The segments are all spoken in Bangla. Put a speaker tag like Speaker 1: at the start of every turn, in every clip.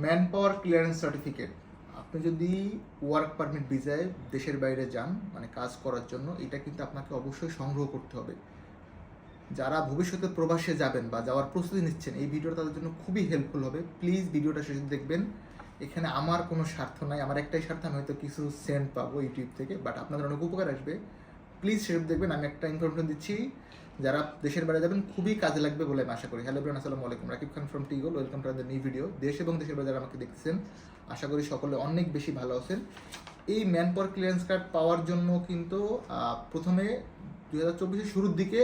Speaker 1: ম্যান পাওয়ার ক্লিয়ারেন্স সার্টিফিকেট আপনি যদি ওয়ার্ক পারমিট ভিসায় দেশের বাইরে যান মানে কাজ করার জন্য, এটা কিন্তু আপনাকে অবশ্যই সংগ্রহ করতে হবে। যারা ভবিষ্যতে প্রবাসে যাবেন বা যাওয়ার প্রস্তুতি নিচ্ছেন, এই ভিডিওটা তাদের জন্য খুবই হেল্পফুল হবে। প্লিজ ভিডিওটা শেষে দেখবেন। এখানে আমার কোনো স্বার্থ নাই, আমার একটাই স্বার্থ, আমি হয়তো কিছু সেন্ট পাবো ইউটিউব থেকে বাট আপনাদের অনেক উপকার আসবে। প্লিজ শেষে দেখবেন, আমি একটা ইনফরমেশন দিচ্ছি। যারা দেশের বাইরে যাবেন, খুবই কাজে লাগবে বলে আমি আশা করি। হ্যালো ব্রান আসসালামু আলাইকুম। Rakib Khan from টিগল welcome to the new video দেশ এবং দেশের বাইরে যারা আমাকে দেখছেন, আশা করি সকলে অনেক বেশি ভালো আছেন। এই ম্যান পাওয়ার ক্লিয়ারেন্স কার্ড পাওয়ার জন্য কিন্তু প্রথমে দুই হাজার চব্বিশের শুরুর দিকে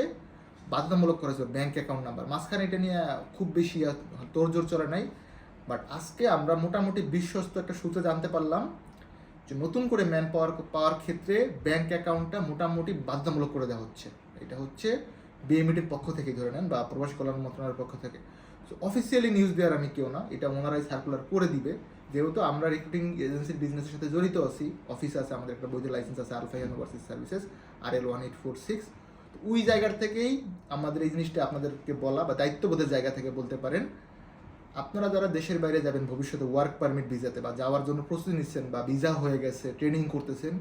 Speaker 1: বাধ্যতামূলক করা ব্যাংক অ্যাকাউন্ট নাম্বার মাঝখানে এটা নিয়ে খুব বেশি তোড়জোড় চলে নাই। বাট আজকে আমরা মোটামুটি বিশ্বস্ত একটা সূত্রে জানতে পারলাম যে নতুন করে ম্যান পাওয়ার পাওয়ার ক্ষেত্রে ব্যাঙ্ক অ্যাকাউন্টটা মোটামুটি বাধ্যতামূলক করে দেওয়া হচ্ছে। এটা হচ্ছে বিএমইটির পক্ষ থেকে ধরে নেন বা প্রবাসী কল্যাণ মন্ত্রণালয়ের পক্ষ থেকে। সো অফিসিয়ালি নিউজ দেওয়ার আমি কেউ না, এটা ওনারাই সার্কুলার করে দিবে। যেহেতু আমরা রিক্রুটিং এজেন্সির বিজনেসের সাথে জড়িত আছি অফিস আছে, আমাদের একটা বৈধ লাইসেন্স আছে alpha university services R L one eight four six তো ওই জায়গার থেকেই আমাদের এই জিনিসটা আপনাদেরকে বলা বা দায়িত্ববোধের জায়গা থেকে বলতে পারেন। আপনারা যারা দেশের বাইরে যাবেন, ভবিষ্যতে ওয়ার্ক পারমিট ভিসাতে বা যাওয়ার জন্য প্রস্তুতি নিচ্ছেন বা ভিসা হয়ে গেছে ট্রেনিং করতেছেন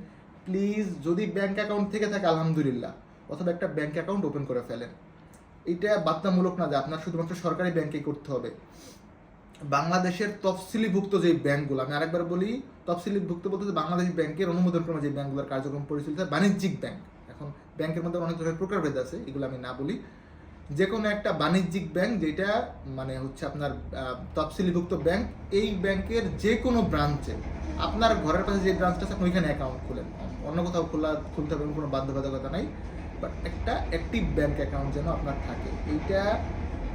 Speaker 1: প্লিজ যদি ব্যাংক অ্যাকাউন্ট থেকে থাকে, আলহামদুলিল্লাহ। অথবা একটা ব্যাংক অ্যাকাউন্ট ওপেন করে ফেলেন। এটা বাধ্যতামূলক না যে আপনার শুধুমাত্র সরকারি ব্যাংকেই করতে হবে। বাংলাদেশের তফসিলিভুক্ত যে ব্যাংকগুলো, আমি আরেকবার বলি, তফসিলিভুক্ত বলতে যে বাংলাদেশ ব্যাংকের অনুমোদনক্রমে যে ব্যাংকগুলোর কার্যক্রম পরিচালিত হয়, বাণিজ্যিক ব্যাংক। এখন ব্যাংকের মধ্যে অনেক ধরনের প্রকারভেদ আছে, এগুলো আমি না বলি। যে কোনো একটা বাণিজ্যিক ব্যাংক যেটা মানে হচ্ছে আপনার তফসিলিভুক্ত ব্যাংক, এই ব্যাংকের যে কোনো ব্রাঞ্চে আপনার ঘরের পাশে যে ব্রাঞ্চটা আছে, আপনি ওইখানে অ্যাকাউন্ট খুলেন। অন্য কোথাও খোলা, খুলতে হবে, কোনো বাধ্যবাধকতা নাই। বাট একটা অ্যাক্টিভ ব্যাংক অ্যাকাউন্ট যেন আপনার থাকে, এইটা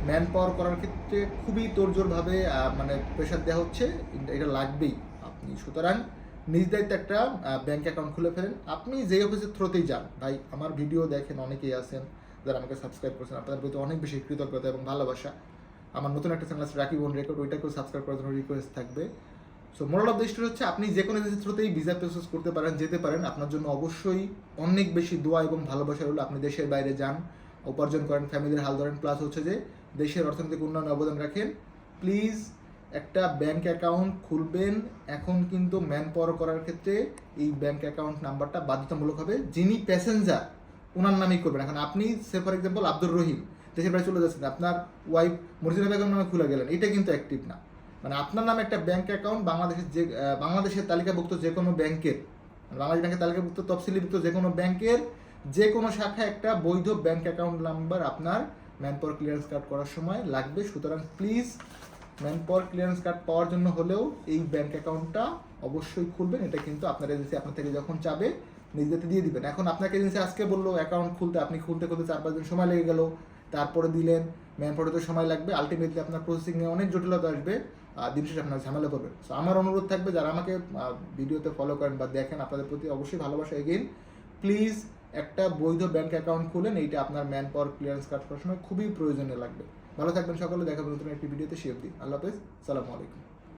Speaker 1: ম্যান পাওয়ার করার ক্ষেত্রে খুবই তোড়জোড়ভাবে মানে প্রেশার দেওয়া হচ্ছে, এটা- লাগবেই আপনি। সুতরাং নিজ দায়িত্বে একটা ব্যাংক অ্যাকাউন্ট খুলে ফেলেন। আপনি যে অফিসের থ্রোতেই যান। ভাই, আমার ভিডিও দেখেন, অনেকেই আছেন যারা আমাকে সাবস্ক্রাইব করছেন, আপনাদের প্রতি অনেক বেশি কৃতজ্ঞতা এবং ভালোবাসা। আমার নতুন একটা চ্যানেল আছে রাকিব রেকর্ড ওইটাকেও সাবস্ক্রাইব করার জন্য রিকোয়েস্ট থাকবে। So moral of the story হচ্ছে আপনি যে কোনো এজেন্সির থ্রুতেই ভিসা প্রসেস করতে পারেন, যেতে পারেন। আপনার জন্য অবশ্যই অনেক বেশি দোয়া এবং ভালোবাসা হলো আপনি দেশের বাইরে যান, উপার্জন করেন ফ্যামিলির হাল ধরেন। প্লাস হচ্ছে যে দেশের অর্থনৈতিক উন্নয়নে অবদান রাখেন। প্লিজ একটা ব্যাংক অ্যাকাউন্ট খুলবেন। এখন কিন্তু ম্যান পাওয়ার করার ক্ষেত্রে এই ব্যাংক অ্যাকাউন্ট নাম্বারটা বাধ্যতামূলক হবে। যিনি প্যাসেঞ্জার ওনার নামেই করবেন। এখন আপনি say for example Abdur Rahim, দেশের বাইরে চলে যাচ্ছেন। আপনার ওয়াইফ মর্জিনা বেগম নামে খুলে গেলেন। এটা কিন্তু অ্যাক্টিভ না। মানে আপনার নামে একটা ব্যাংক অ্যাকাউন্ট বাংলাদেশের যে বাংলাদেশের তালিকাভুক্ত যে কোনো ব্যাংকের বাংলাদেশ ব্যাংকের তালিকাভুক্ত, তফসিলিভুক্ত যে কোনো ব্যাংকের যে কোনো শাখায় একটা বৈধ ব্যাংক অ্যাকাউন্ট নাম্বার আপনার ম্যান পাওয়ার ক্লিয়ারেন্স কার্ড করার সময় লাগবে। সুতরাং please man power clearance card পাওয়ার জন্য হলেও এই ব্যাংক অ্যাকাউন্টটা অবশ্যই খুলবেন। এটা কিন্তু আপনার এজেন্সি আপনার থেকে যখন চাবে নিজেতে দিয়ে দিবেন। এখন আপনাকে এজেন্সি আজকে বলল অ্যাকাউন্ট খুলতে, আপনি খুলতে খুলতে চার পাঁচ দিন সময় লেগে গেল। তারপরে দিলেন ম্যান তো সময় লাগবে। আলটিমেটলি আপনার প্রসেসিং এ অনেক জটিলতা আসবে। দিন শেষে আপনার ঝামেলা করবেন। সো আমার অনুরোধ থাকবে যারা আমাকে ভিডিওতে ফলো করেন বা দেখেন, আপনাদের প্রতি অবশ্যই ভালোবাসা। এগেইন প্লিজ একটা বৈধ ব্যাংক অ্যাকাউন্ট খুলেন, এইটা আপনার ম্যান পাওয়ার ক্লিয়ারেন্স কার্ড করার সময় খুবই প্রয়োজনীয় লাগবে। ভালো থাকবেন সকলে, দেখা নতুন একটি ভিডিওতে শেয়ার দিন আল্লাহ হাফেজ সালামু আলাইকুম।